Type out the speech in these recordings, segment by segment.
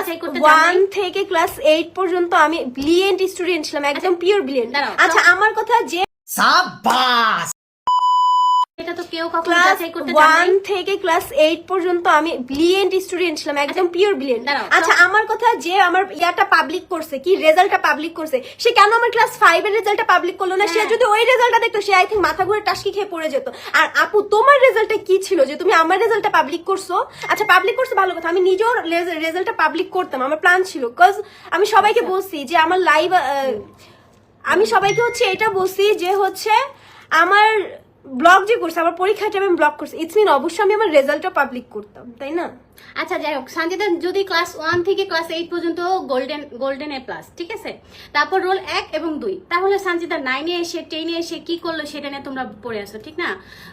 যাচাই করতে ওয়ান থেকে ক্লাস এইট পর্যন্ত আমি ব্রিলিয়েন্ট স্টুডেন্ট ছিলাম একদম পিওর ব্রিলিয়েন্ট আচ্ছা আমার কথা যে তো কেউ কখনো যাচাই করতে ওয়ান জানেন থেকে ক্লাস এইট পর্যন্ত আমি ব্রিলিয়েন্ট স্টুডেন্ট ছিলাম একদম পিওর ব্রিলিয়েন্ট আচ্ছা আমার কথা যে আমার ইয়াটা পাবলিক করছে কি রেজাল্টটা পাবলিক করছে সে কেন আমার ক্লাস ফাইভ এর রেজাল্টটা পাবলিক করল না? সে হ্যাঁ। যদি ওই রেজাল্টটা দেখতো সে আই থিঙ্ক মাথা ঘুরে টাসকি খেয়ে পড়ে যেত। আর আপু তোমার রেজাল্টটা কি ছিল যে তুমি আমার রেজাল্টটা পাবলিক করছ? আচ্ছা পাবলিক করছ ভালো কথা আমি নিজেও রেজাল্টটা পাবলিক করতাম আমার প্ল্যান ছিল। কজ আমি সবাইকে আচ্ছা। বলছি যে আমার লাইভ আমি সবাইকে হচ্ছে এটা বলছি যে হচ্ছে আমার ব্লগ যে করছে আমার পরীক্ষাটা আমি ব্লগ করছি। ইটস মিন অবশ্যই আমি আমার রেজাল্টটা পাবলিক করতাম তাই না? আচ্ছা যাই হোক সঞ্জিতা যদি ক্লাস ওয়ান থেকে ক্লাস এইট পর্যন্ত গোল্ডেন গোল্ডেন এ প্লাস ঠিক আছে? তারপর রোল এক এবং দুই। তাহলে সঞ্জিতা নাইনে এসে টেনে এসে কি করল সেটা নিয়ে তোমরা পড়ে আসো ঠিক না?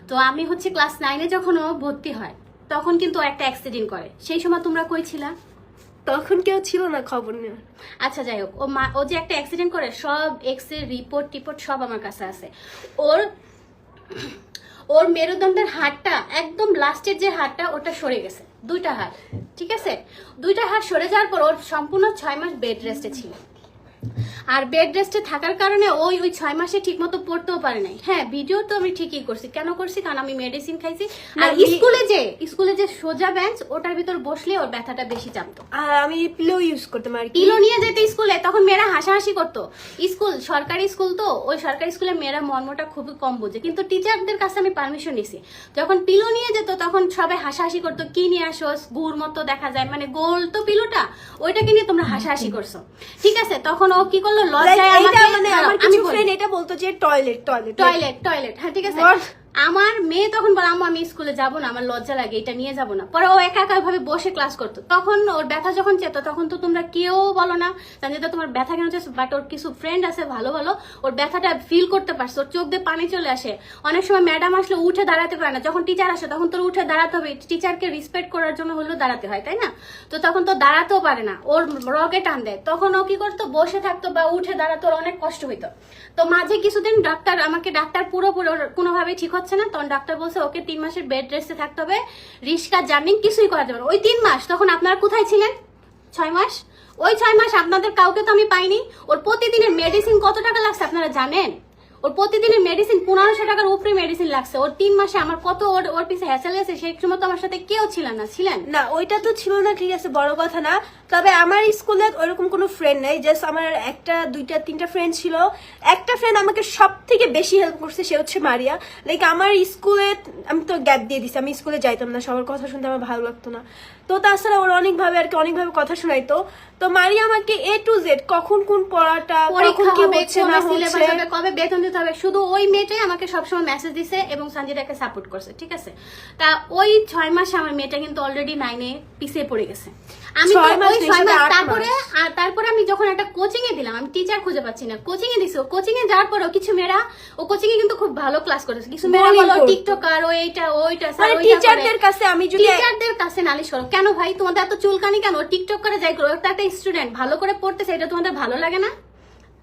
তো আমি হচ্ছে ক্লাস নাইনে যখন ও ভর্তি হয় তখন কিন্তু একটা অ্যাক্সিডেন্ট করে। সেই সময় তোমরা কই ছিলা? তখন কেউ ছিল না খবর নেওয়ার। আচ্ছা যাই হোক ও মা ও যে একটা অ্যাক্সিডেন্ট করে সব এক্সের রিপোর্ট টিপোর্ট সব আমার কাছে আছে। ওর ওর মেরুদণ্ডের হাড়টা একদম লাস্টের যে হাড়টা, ওটা সরে গেছে। দুইটা হাড়, ঠিক আছে? দুইটা হাড় সরে যাওয়ার পর ওর সম্পূর্ণ ছয় মাস বেড রেস্টে ছিল। আর বেড রেস্টে থাকার কারণে ওই ওই ছয় মাসে ঠিক মতো পড়তেও পারে নাই। হ্যাঁ ভিডিও তো আমি ঠিকই করছি। কেন করছি? কারণ আমি মেডিসিন খাইছি। আর স্কুলে যে স্কুলে যে সোজা বেঞ্চ ওটার ভিতর বসলে ওর ব্যথাটা বেশি চাপতো আর আমি পিলো ইউজ করতাম আর পিলো নিয়ে যেতে স্কুলে তখন মেয়েরা হাসাহাসি করতো। স্কুল সরকারি স্কুল তো ওই সরকারি স্কুলে মেয়েরা মর্মটা খুবই কম বোঝে। কিন্তু টিচারদের কাছে আমি পারমিশন নিছি। যখন পিলো নিয়ে যেত তখন সবাই হাসাহাসি করতো কি নিয়ে আসোস? গুড় মতো দেখা যায়। মানে গোল তো পিলোটা ওইটাকে নিয়ে তোমরা হাসাহাসি করছ। ঠিক আছে তখন ও কি করল? Like, লজ্জায় মানে আমার আমি কিছু ফ্রেন্ড এটা বলতো যে টয়লেট টয়লেট টয়লেট টয়লেট হ্যাঁ ঠিক আছে? আমার মেয়ে তখন বলে, আম্মু, আমি স্কুলে যাব না, আমার লজ্জা লাগে, এটা নিয়ে যাব না। পরে ও একা একা ভাবে বসে ক্লাস করতো। তখন ওর ব্যথা যখন চেত, তখন তো তোমরা কেউ বলো না সঞ্জিতা তোমার ব্যথা কেন চেয়েছো বাট ওর কিছু ফ্রেন্ড আছে, ভালো ভালো, ওর ব্যথাটা ফিল করতে পারছে, ওর চোখ দিয়ে পানি চলে আসে। অনেক সময় ম্যাডাম আসলে উঠে দাঁড়াতে পারে না, যখন টিচার আসে, তখন তোর উঠে দাঁড়াতে হবে টিচারকে রেসপেক্ট করার জন্য হলেও দাঁড়াতে হয়, তাই না? তো তখন তো দাঁড়াতেও পারে না, ওর রগে টান দেয়। তখন ও কি করতো, বসে থাকতো বা উঠে দাঁড়াতো, ওর অনেক কষ্ট হইতো। তো মাঝে কিছুদিন ডাক্তার আমাকে ডাক্তার পুরোপুরি কোনোভাবে ঠিক হচ্ছে না, তখন ডাক্তার বলছে, ওকে তিন মাসের বেড রেস্টে থাকতে হবে। রিস্কা, জামিন কিছুই করা যাবে না। ওই তিন মাস, তখন আপনারা কোথায় ছিলেন? ছয় মাস? ওই ছয় মাস আপনাদের কাউকে তো আমি পাইনি। ওর প্রতিদিনের মেডিসিন কত টাকা লাগছে আপনারা জানেন? ওর প্রতিদিনের মেডিসিন পনেরোশো টাকার উপরে মেডিসিন লাগছে। ওর তিন মাসে আমার কত ওর ওর পিছে হ্যাসেল গেছে সেই সময় তো আমার সাথে কেউ ছিলেন না। ছিলেন? না, ওইটা তো ছিল না, ঠিক আছে, বড় কথা না। তবে আমার স্কুলে ওইরকম কোনো ফ্রেন্ড নেই জাস্ট আমার একটা, দুইটা, তিনটা ফ্রেন্ড ছিল। একটা ফ্রেন্ড আমাকে সব থেকে বেশি হেল্প করছে, সে হচ্ছে মারিয়া। লাইক আমার স্কুলে আমি তো গ্যাপ দিয়ে দিছি, আমি স্কুলে যাইতাম না, সবার কথা শুনতে আমার ভালো লাগতো না। তো তাছাড়া ওর অনেকভাবে আর কি অনেকভাবে কথা শোনাইতো। তো মারি আমাকে এ টু জেড কখন কোন পড়াটা কখন পরীক্ষা কি হচ্ছে না হচ্ছে। কবে বেতন দিতে হবে শুধু ওই মেয়েটাই আমাকে সবসময় মেসেজ দিছে এবং সঞ্জিতাকে সাপোর্ট করছে ঠিক আছে? তা ওই ছয় মাসে আমার মেয়েটা কিন্তু অলরেডি নাইনে পিছিয়ে পড়ে গেছে। আমি তারপরে আমি যখন একটা কোচিং এ দিলাম আমি টিচার খুঁজে পাচ্ছি না। কোচিং এ দিছি কোচিং এ যাওয়ার পরেও কিছু মেয়েরা ও কোচিং এ কিন্তু খুব ভালো ক্লাস করেছে। কিছু মেয়েরা বলো টিকটকার ও এইটা ওইটা স্যার মানে টিচারদের কাছে আমি যদি টিচারদের কাছে নালিশ করো। কেন ভাই তোমাদের এত চুলকানি কেন? টিকটক করে যাই করো। একটা স্টুডেন্ট ভালো করে পড়তেছে এটা তোমাদের ভালো লাগে না?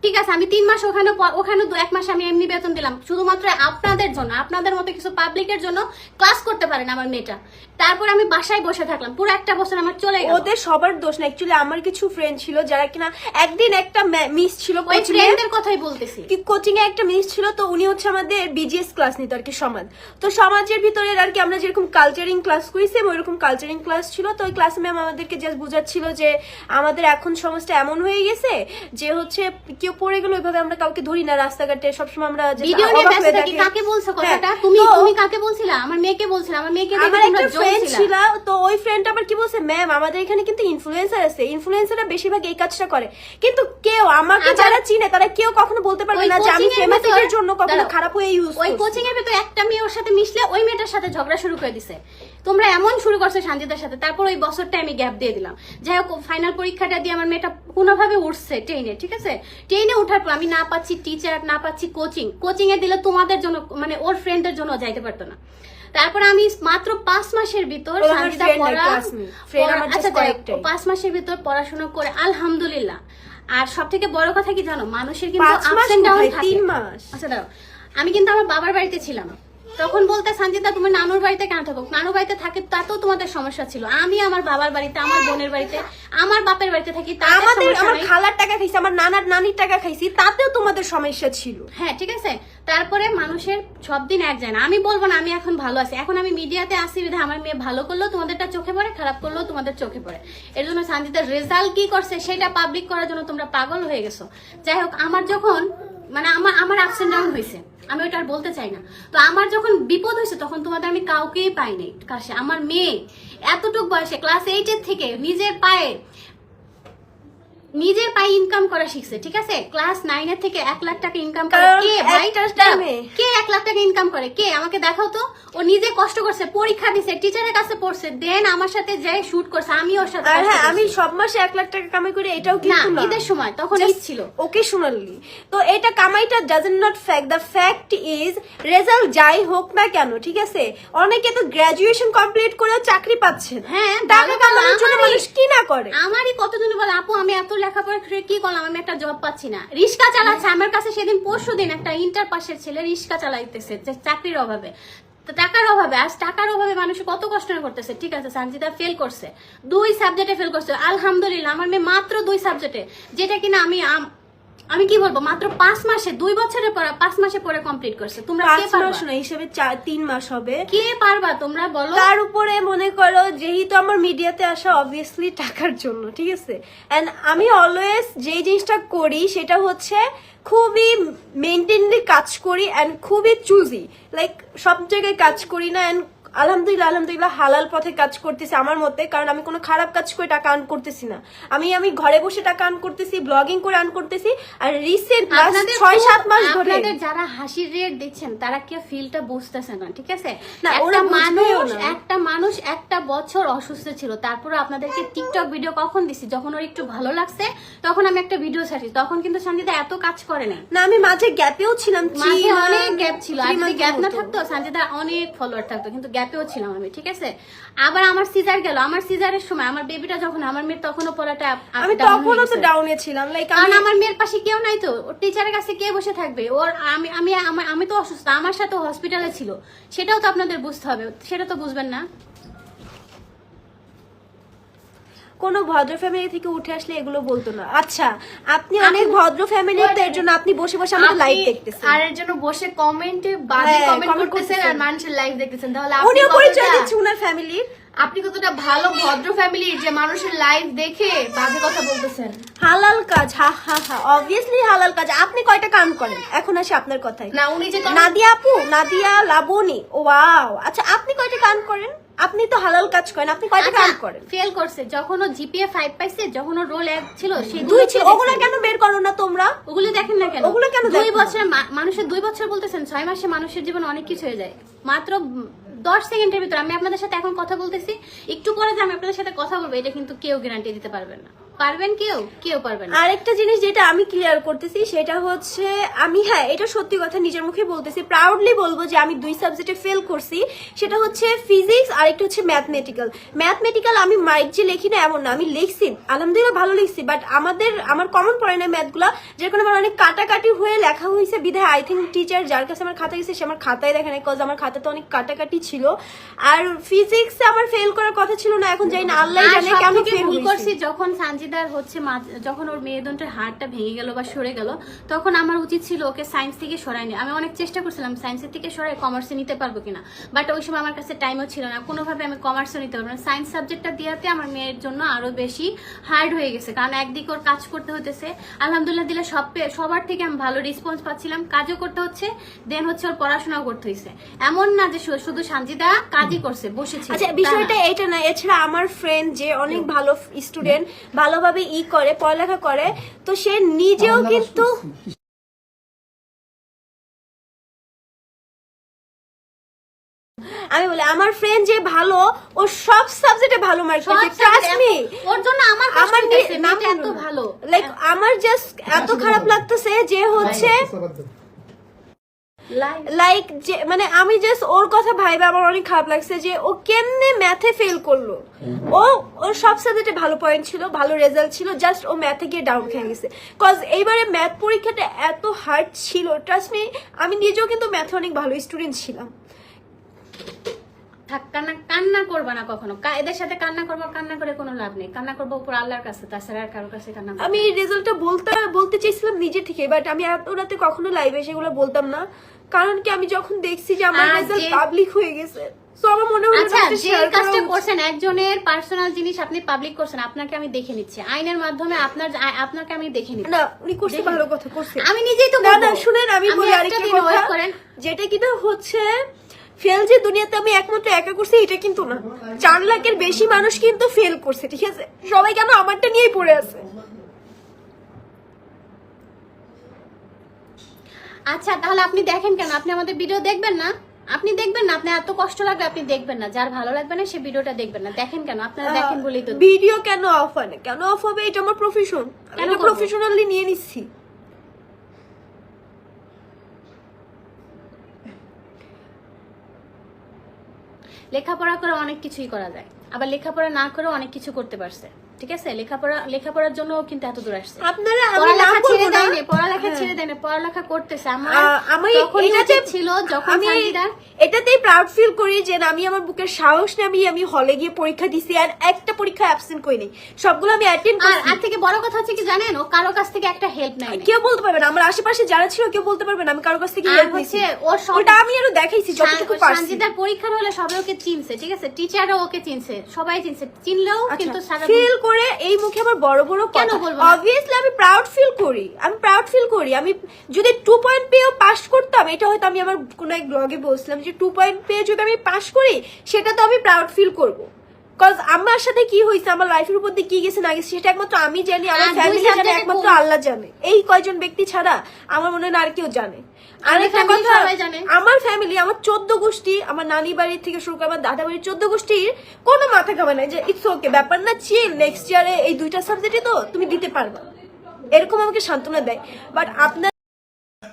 ঠিক আছে আমি তিন মাস ওখানে ওখানে দু এক মাস আমি এমনি বেতন দিলাম। শুধুমাত্র আপনাদের জন্য আপনাদের মতো কিছু পাবলিকের জন্য ক্লাস করতে পারেন আমার মেয়েটা। তারপর আমি বাসায় বসে থাকলাম। পুরো একটা বছর আমার চলে গেল। ওদের সবার দোষ না অ্যাকচুয়ালি আমার কিছু ফ্রেন্ড ছিল যারা কিনা একদিন একটা মিস ছিল ওই ফ্রেন্ডদের কথাই বলতেছি। কি কোচিং এ একটা মিস ছিল তো উনি হচ্ছে আমাদের বিজিএস ক্লাস নিত আর কি সমাজ। তো সমাজের ভিতরে আর কি আমরা যেরকম কালচারিং ক্লাস করেছি ওইরকম কালচারিং ক্লাস ছিল। তো ওই ক্লাস ম্যাম আমাদেরকে জাস্ট বোঝাচ্ছিল যে আমাদের এখন সমাজটা এমন হয়ে গেছে যে হচ্ছে কেউ পড়ে গেলে ওইভাবে আমরা কাউকে ধরি না রাস্তাঘাটে সবসময় আমরা ভিডিও নিয়ে ব্যস্ত থাকি কাকে বলছো কথাটা? হ্যাঁ, তুমি তুমি কাকে বলছিলা? আমার মেয়েকে বলছিলা আমার মেয়েকে ফ্রেন্ড ছিল তো ওই আবার কি বলছে ম্যাম আমাদের এখানে কিন্তু ইনফ্লুয়েন্সার আছে। ইনফ্লুয়েন্সাররা বেশিরভাগ এই কাজটা করে। কিন্তু কেউ আমাকে যারা চিনে তারা কেউ কখনো বলতে পারবে না যে আমি ফেমাসের জন্য কখনো খারাপ হয়ে ইউজ ওই কোচিং এর ভেতর একটা মেয়ে ওর সাথে মিশলে ওই মেয়েটার সাথে ঝগড়া শুরু করে দিছে। তোমরা এমন শুরু করছ সঞ্জিতার সাথে। তারপর ওই বছরটা আমি গ্যাপ দিয়ে দিলাম। যাই হোক ফাইনাল পরীক্ষাটা দিয়ে আমার মেয়েটা কোনোভাবে উঠছে ট্রেনে ঠিক আছে? ট্রেনে ওঠার পর আমি না পাচ্ছি টিচার না পাচ্ছি কোচিং কোচিং এ দিলে তোমাদের জন্য মানে ওর ফ্রেন্ডদের জন্য যাইতে পারতো না। তারপর আমি মাত্র পাঁচ মাসের ভিতর আচ্ছা। পাঁচ মাসের ভিতর পড়াশোনা করে আলহামদুলিল্লাহ। আর সব থেকে বড় কথা কি জানো মানুষের কিন্তু আপস এন্ড ডাউন তিন মাস। আচ্ছা আমি কিন্তু আমার বাবার বাড়িতে ছিলাম। তখন বলতে সঞ্জিতা তুমি নানুর বাড়িতে কেন থাকো? নানুর বাড়িতে থাকে তাতেও তোমাদের সমস্যা ছিল। আমি আমার বাবার বাড়িতে আমার বোনের বাড়িতে আমার বাপের বাড়িতে থাকি আমাদের আমার খালার টাকা খাইছি আমার নানার নানির টাকা খাইছি তাতেও তোমাদের সমস্যা ছিল। হ্যাঁ ঠিক আছে? তারপরে মানুষের সব দিন এক যায় না। আমি বলব না, আমি এখন ভালো আছি। এখন আমি মিডিয়াতে আসি বিধে আমার মেয়ে ভালো করলেও তোমাদেরটা চোখে পড়ে, খারাপ করলেও তোমাদের চোখে পড়ে। এর জন্য সানজিতার রেজাল্ট কি করছে সেটা পাবলিক করার জন্য তোমরা পাগল হয়ে গেছো। যাই হোক, আমার যখন মানে আমার আমার আপস এন্ড ডাউন হয়েছে। আমি ওটা আর বলতে চাই না। তো আমার যখন বিপদ হয়েছে, তখন তোমাদের আমি কাউকেই পাইনি। কাছে আমার মেয়ে। এতটুক বয়সে ক্লাস এইটের থেকে নিজের পায়ে নিজের পায়ে ইনকাম করা শিখছে ঠিক আছে? ক্লাস নাইনের থেকে এক লাখ টাকা ইনকাম করে। কে ভাই? এক লাখ টাকা ইনকাম করে? কে? আমাকে দেখাও তো। ও নিজে কষ্ট করছে পরীক্ষা দিছে টিচারের কাছে পড়ছে দেন আমার সাথে যে শুট করছে আমি ওর সাথে আর হ্যাঁ আমি সব মাসে এক লাখ টাকা কামাই করি এটাও কিন্তু না। ঈদের সময় তখন ঈদ ছিল। ওকেশনালি তো এটা কামাইটা doesn't not fact the fact is result যাই হোক না কেন ঠিক আছে? অনেকে তো গ্রাজুয়েশন কমপ্লিট করেও চাকরি পাচ্ছেন হ্যাঁ, টাকা কামানোর জন্য মানুষ কি না করে? আমারই কতজন বলে আপু আমি এত লেখাপড়া করে কি করলাম? আমি একটা জব পাচ্ছি না। রিক্সা চালাচ্ছে। আমার কাছে সেদিন পরশু দিন একটা ইন্টার পাশের ছেলে রিক্সা চালাইতেছে চাকরির অভাবে। টাকার অভাবে, আজ টাকার অভাবে মানুষ কত কষ্ট করতেছে। ঠিক আছে, সানজিদা ফেল করছে। দুই সাবজেক্টে ফেল করছে। আলহামদুলিল্লাহ, আমার মেয়ে মাত্র দুই সাবজেক্টে যেটা কিনা আমি আম- কি বলব মাত্র পাঁচ মাসে দুই বছরের পর পাঁচ মাসে পরে কমপ্লিট করছে। তোমরা পাঁচ মাস না হিসেবে চার তিন মাস হবে। কে পারবা তোমরা বলো? তার উপরে মনে করো যেহেতু আমার মিডিয়াতে আসা অবভিয়াসলি টাকার জন্য ঠিক আছে? এন্ড আমি অলওয়েজ যে জিনিসটা করি সেটা হচ্ছে খুবই মেনটেনলি কাজ করি অ্যান্ড খুবই চুজি লাইক সব জায়গায় কাজ করি না অ্যান্ড আলহামদুলিল্লাহ আলহামদুলিল্লাহ হালাল পথে কাজ করতেছি আমার মতে কারণ আমি কোনো খারাপ কাজ করে টাকা আর্ন করতেছি না। আমি আমি ঘরে বসে টাকা আর্ন করতেছি ব্লগিং করে আর্ন করতেছি আর রিসেন্ট ছয় তো- সাত মাস ধরে আপনাদের যারা হাসির রেট দিচ্ছেন তারা কেউ ফিলটা বুঝতেছে না ঠিক আছে? না, একটা ওরা মানুষ একটা মানুষ একটা বছর অসুস্থ ছিল তারপরে আপনাদেরকে টিকটক ভিডিও কখন দিছি? যখন ওর একটু ভালো লাগছে তখন আমি একটা ভিডিও ছাড়ছি তখন কিন্তু সঞ্জিতা এত কাজ করে না না আমি মাঝে গ্যাপেও ছিলাম মাঝে অনেক গ্যাপ ছিল আর যদি গ্যাপ না থাকতো সঞ্জিতা অনেক ফলোয়ার থাকতো কিন্তু গ্যাপেও ছিলাম আমি ঠিক আছে? আবার আমার সিজার গেল। আমার সিজারের সময় আমার বেবিটা যখন আমার মেয়ের তখনও পড়াটা আমি তখনও তো ডাউনে ছিলাম লাইক কারণ আমার মেয়ের পাশে কেউ নাই তো। ওর টিচারের কাছে কে বসে থাকবে? ওর আমি আমি আমি তো অসুস্থ আমার সাথে হসপিটালে ছিল। সেটাও তো আপনাদের বুঝতে হবে সেটা তো বুঝবেন না। কোনো ভদ্র ফ্যামিলি থেকে উঠে আসলে এগুলো বলতো না। আচ্ছা আপনি অনেক ভদ্র ফ্যামিলি তো এর জন্য আপনি বসে বসে আমাদের লাইভ দেখতেছেন। আর এর জন্য বসে কমেন্টে বাজে হ্যাঁ, কমেন্ট comment করতেছেন। আর মানুষের লাইভ দেখতেছেন। তাহলে আপনি পরিচয় দিচ্ছেন ওনার ফ্যামিলির আপনি কতটা ভালো ভদ্র ফ্যামিলির যে মানুষের লাইভ দেখে বাজে কথা বলতেছেন। হালাল কাজ হা হা হা অবভিয়াসলি হালাল কাজ। আপনি কয়টা কাম করেন? এখন আসি আপনার কথায়। না উনি যে নাদিয়া আপু নাদিয়া লাবণী। ও ওয়াও আচ্ছা আপনি কয়টা কাম করেন? আপনি তো হালাল কাজ করেন আপনি কয়টা কাম করেন? ফেল আচ্ছা, করছে। যখন ও জিপিএ ফাইভ পাইছে যখন ওর রোল এক ছিল সেই দুই ছিল। ওগুলো কেন বের করো না তোমরা? ওগুলো দেখেন না কেন? ওগুলো কেন দুই? বছর মানুষের দুই বছর বলতেছেন ছয় মাসে মানুষের জীবন অনেক কিছু হয়ে যায়। মাত্র দশ সেকেন্ডের ভিতরে আমি আপনাদের সাথে এখন কথা বলতেছি। একটু পরে যে আমি আপনাদের সাথে কথা বলব, এটা কিন্তু কেউ গ্যারান্টি দিতে পারবেন না। পারবেন কেউ? কেউ পারবেন আরেকটা জিনিস যেটা আমি ক্লিয়ার করতেছি সেটা হচ্ছে আমি হ্যাঁ এটা সত্যি কথা নিজের মুখে বলতেছি প্রাউডলি বলব যে আমি দুই সাবজেক্টে ফেল করছি। সেটা হচ্ছে ফিজিক্স আর একটা হচ্ছে ম্যাথমেটিক্যাল ম্যাথমেটিক্যাল আমি মাইট যে লিখি না এমন না আমি লিখছি আলহামদুলিল্লাহ ভালো লিখছি বাট আমাদের আমার কমন পড়ে না ম্যাথগুলো যের কারণে আমার অনেক কাটাকাটি হয়ে লেখা হয়েছে বিধায় আই থিঙ্ক টিচার যার কাছে আমার খাতা গেছে সে আমার খাতায় দেখে নাই কজ আমার খাতাতে অনেক কাটাকাটি ছিল। আর ফিজিক্সে আমার ফেল করার কথা ছিল না এখন জানি না আল্লাহ জানে কেন থেকে ফেল করছি যখন সানজিদার হচ্ছে যখন ওর মেরুদণ্ডের হাড়টা ভেঙে গেল বা সরে গেল তখন আমার উচিত ছিল ওকে সায়েন্স থেকে সরাই নিয়ে আমি অনেক চেষ্টা করছিলাম সায়েন্সের থেকে সরাই কমার্সে নিতে পারব কিনা। বাট ওই সময় আমার কাছে টাইমও ছিল না। কোনোভাবে আমি কমার্সও নিতে পারব না। সায়েন্স সাবজেক্টটা দেওয়াতে আমার মেয়ের জন্য আরও বেশি হার্ড হয়ে গেছে। কারণ একদিকে ওর কাজ করতে হতেছে আলহামদুলিল্লাহ দিলে সব সবার থেকে আমি ভালো রেসপন্স পাচ্ছিলাম। কাজও করতে হচ্ছে। দেন হচ্ছে ওর পড়াশোনাও করতে হয়েছে এমন না যে শুধু সানজিদা কাজই করছে বসেছে। আচ্ছা বিষয়টা এটা না এছাড়া আমার ফ্রেন্ড যে অনেক ভালো স্টুডেন্ট ভালোভাবে ই করে পড়ালেখা করে তো সে নিজেও কিন্তু আমি বলি আমার ফ্রেন্ড যে ভালো ও সব সাবজেক্টে ভালো মার্ক সব পাচ্ছে ট্রাস্ট মি ওর জন্য আমার আমার হইতেছে, নি- মেয়েটা না, এত ভালো। লাইক আমার জাস্ট এত খারাপ লাগতেছে যে হচ্ছে লাইক যে মানে আমি জাস্ট ওর কথা ভাইবে আমার অনেক খারাপ লাগছে যে ও কেমনে ম্যাথে ফেল করল। ও ওর সব সাবজেক্টে ভালো পয়েন্ট ছিল ভালো রেজাল্ট ছিল জাস্ট ও ম্যাথে গিয়ে ডাউন খেয়ে গেছে। কজ এইবারে ম্যাথ পরীক্ষাটা এত হার্ড ছিল ট্রাস্ট মি আমি নিজেও কিন্তু ম্যাথে অনেক ভালো স্টুডেন্ট ছিলাম। থাক কান্না কান্না করবা না কখনো? এদের সাথে কান্না করব কান্না করে কোনো লাভ নেই। কান্না করব উপর আল্লাহর কাছে তাছাড়া আর কারোর কাছে কান্না আমি এই রেজাল্টটা বলতে বলতে চাইছিলাম নিজে থেকে বাট আমি এত রাতে কখনো লাইভে সেগুলো বলতাম না। কারণ কি আমি যখন দেখছি যে আমার রেজাল্ট পাবলিক হয়ে গেছে তো আমার মনে হলো আচ্ছা যে কাজটা করছেন একজনের পার্সোনাল জিনিস আপনি পাবলিক করছেন আপনাকে আমি দেখে নিচ্ছি। আইনের মাধ্যমে আপনার আপনাকে আমি দেখে নিচ্ছি। না উনি করছে ভালো কথা করছে। আমি নিজেই তো না না শুনেন আমি বলি আরেকটা কথা যেটা কিনা হচ্ছে ফেল যে দুনিয়াতে আমি একমাত্র একা করছি এটা কিন্তু না। চার লাখের বেশি মানুষ কিন্তু ফেল করছে ঠিক আছে? সবাই কেন আমারটা নিয়েই পড়ে আছে? আচ্ছা তাহলে আপনি দেখেন কেন? আপনি আমাদের ভিডিও দেখবেন না? আপনি দেখবেন না? আপনি এত কষ্ট লাগবে আপনি দেখবেন না। যার ভালো লাগবে না সে ভিডিওটা দেখবেন না। দেখেন কেন? আপনারা দেখেন বলেই তো। ভিডিও কেন অফ হয় না? কেন অফ হবে? এটা আমার প্রফেশন কেন আমি প্রফেশনালি নিয়ে নিচ্ছি। লেখাপড়া করে অনেক কিছুই করা যায়। আবার লেখাপড়া না করে অনেক কিছু করতে পারছে। ঠিক আছে? লেখাপড়া লেখাপড়ার জন্য কিন্তু এত দূর আসছে। আপনারা পড়ালেখা ছেড়ে দেয়নি পড়ালেখা দেয়নি পড়ালেখা করতেছে আমার আমি এটাতে ছিল যখন আমি এটাতেই প্রাউড ফিল করি যে আমি আমার বুকের সাহস নামিয়ে আমি হলে গিয়ে পরীক্ষা দিছি আর একটা পরীক্ষা অ্যাবসেন্ট করিনি সবগুলো আমি অ্যাটেন্ড আর আর থেকে বড় কথা হচ্ছে কি জানেন ও কারও কাছ থেকে একটা হেল্প নাই। কেউ বলতে পারবে না আমার আশেপাশে যারা ছিল কেউ বলতে পারবে না আমি কারোর কাছ থেকে হেল্প সব ওটা আমি আরও দেখাইছি যতটুকু পারছি। সানজিদার পরীক্ষার হলে সবাই ওকে চিনছে ঠিক আছে? টিচারও ওকে চিনছে সবাই চিনছে। চিনলেও কিন্তু সারা ফিল করে এই মুখে আমার বড় বড় কেন বলব? অবভিয়াসলি আমি প্রাউড ফিল করি আমি প্রাউড ফিল করি আমি যদি টু পয়েন্ট পেয়েও পাস করতাম এটা হয়তো আমি আমার কোন এক ব্লগে বলছিলাম যে টু পয়েন্ট পেয়ে যদি আমি পাস করি সেটা তো আমি প্রাউড ফিল করব। কজ আমার সাথে কি হয়েছে আমার লাইফের উপর দিয়ে কি গেছে না গেছে সেটা একমাত্র আমি জানি আমার ফ্যামিলি জানে একমাত্র আল্লাহ জানে। এই কয়জন ব্যক্তি ছাড়া আমার মনে হয় আর কেউ জানে। আরেকটা কথা আমার ফ্যামিলি আমার চোদ্দ গোষ্ঠী আমার নানি বাড়ি থেকে শুরু করে আমার দাদা বাড়ির চোদ্দ গোষ্ঠীর কোনো মাথা কামা নাই যে ইটস ওকে ব্যাপার না চিল নেক্সট ইয়ারে এই দুইটা সাবজেক্টে তো তুমি দিতে পারবা। এরকম আমাকে সান্ত্বনা দেয়। বাট আপনার